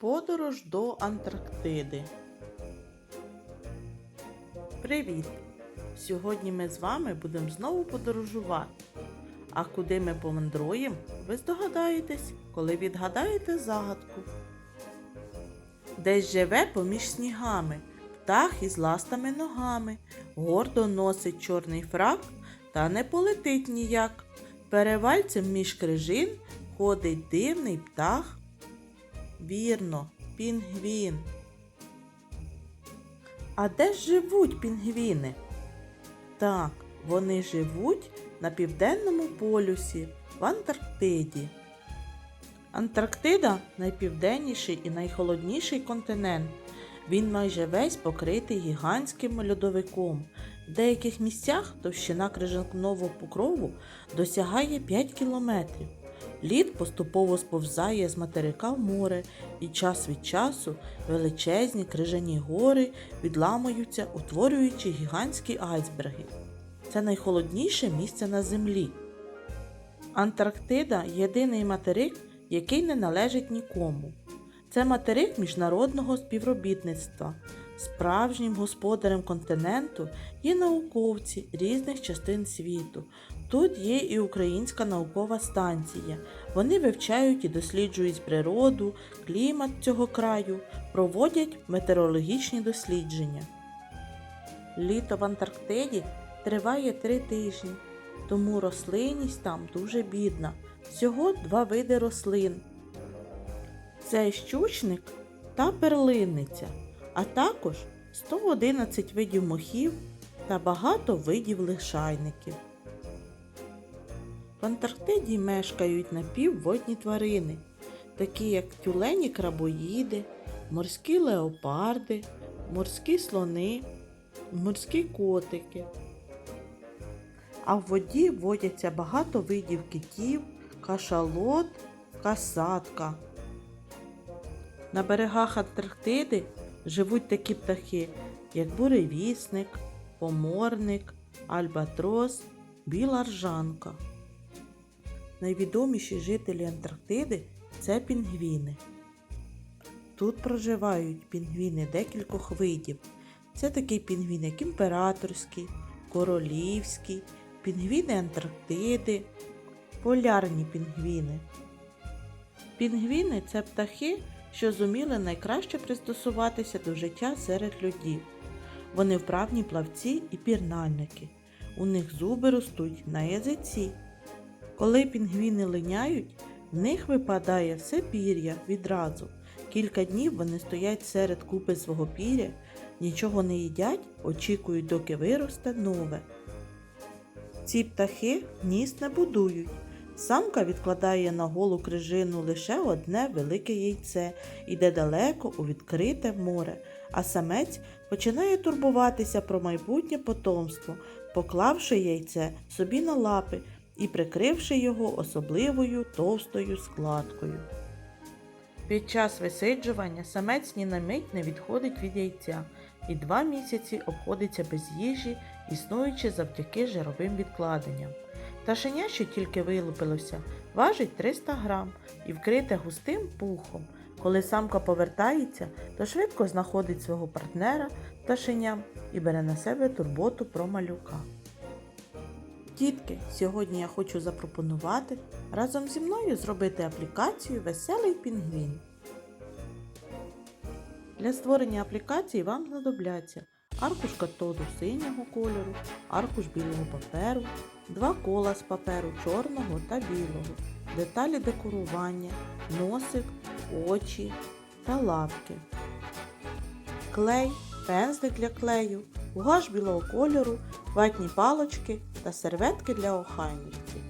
Подорож до Антарктиди. Привіт! Сьогодні ми з вами будемо знову подорожувати. А куди ми помандруємо, ви здогадаєтесь, коли відгадаєте загадку. Десь живе поміж снігами, птах із ластами ногами, гордо носить чорний фрак та не полетить ніяк. Перевальцем між крижин ходить дивний птах. Вірно, пінгвін. А де ж живуть пінгвіни? Так, вони живуть на південному полюсі в Антарктиді. Антарктида найпівденніший і найхолодніший континент. Він майже весь покритий гігантським льодовиком. В деяких місцях товщина крижаного покрову досягає 5 кілометрів. Лід поступово сповзає з материка в море, і час від часу величезні крижані гори відламуються, утворюючи гігантські айсберги. Це найхолодніше місце на землі. Антарктида єдиний материк, який не належить нікому. Це материк міжнародного співробітництва. Справжнім господарем континенту є науковці різних частин світу. Тут є і Українська наукова станція. Вони вивчають і досліджують природу, клімат цього краю, проводять метеорологічні дослідження. Літо в Антарктиді триває три тижні, тому рослинність там дуже бідна. Всього два види рослин. Це щучник та перлинниця, а також 111 видів мохів та багато видів лишайників. В Антарктиді мешкають напівводні тварини, такі як тюлені крабоїди, морські леопарди, морські слони, морські котики. А в воді водяться багато видів китів, кашалот, касатка. На берегах Антарктиди живуть такі птахи, як буревісник, поморник, альбатрос, біла ржанка. Найвідоміші жителі Антарктиди це пінгвіни. Тут проживають пінгвіни декількох видів. Це такий пінгвін, як імператорський, королівський, пінгвіни Антарктиди, полярні пінгвіни. Пінгвіни це птахи, що зуміли найкраще пристосуватися до життя серед людів. Вони вправні плавці і пірнальники. У них зуби ростуть на язиці. Коли пінгвіни линяють, в них випадає все пір'я відразу. Кілька днів вони стоять серед купи свого пір'я, нічого не їдять, очікують, доки виросте нове. Ці птахи гнізд не будують. Самка відкладає на голу крижину лише одне велике яйце, іде далеко у відкрите море, а самець починає турбуватися про майбутнє потомство, поклавши яйце собі на лапи і прикривши його особливою товстою складкою. Під час висиджування самець ні на мить не відходить від яйця і два місяці обходиться без їжі, існуючи завдяки жировим відкладенням. Пташеня, що тільки вилупилося, важить 300 грам і вкрите густим пухом. Коли самка повертається, то швидко знаходить свого партнера пташеням і бере на себе турботу про малюка. Дітки, сьогодні я хочу запропонувати разом зі мною зробити аплікацію Веселий пінгвін. Для створення аплікації вам знадобляться аркуш катоду синього кольору, аркуш білого паперу, два кола з паперу чорного та білого, деталі декорування, носик, очі та лапки, клей, пензлик для клею, гуаш білого кольору, ватні палочки та серветки для охайності.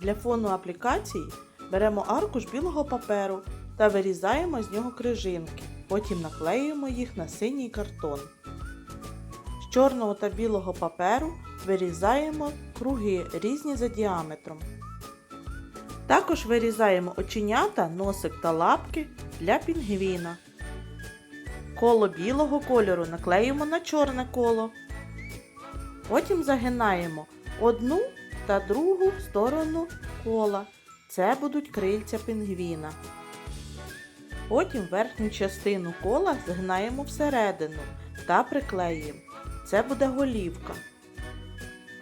Для фону аплікації беремо аркуш білого паперу та вирізаємо з нього крижинки. Потім наклеюємо їх на синій картон. З чорного та білого паперу вирізаємо круги різні за діаметром. Також вирізаємо оченята, носик та лапки для пінгвіна. Коло білого кольору наклеїмо на чорне коло. Потім загинаємо одну та другу сторону кола. Це будуть крильця пінгвіна. Потім верхню частину кола згинаємо всередину та приклеюємо. Це буде голівка.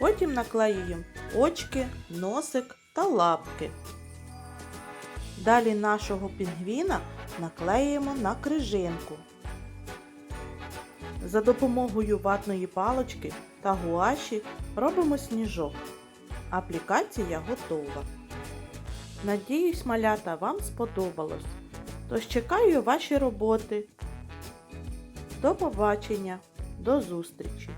Потім наклеюємо очки, носик та лапки. Далі нашого пінгвіна наклеїмо на крижинку. За допомогою ватної палочки та гуаші робимо сніжок. Аплікація готова. Надіюсь, малята вам сподобалось. Тож чекаю ваші роботи. До побачення, до зустрічі!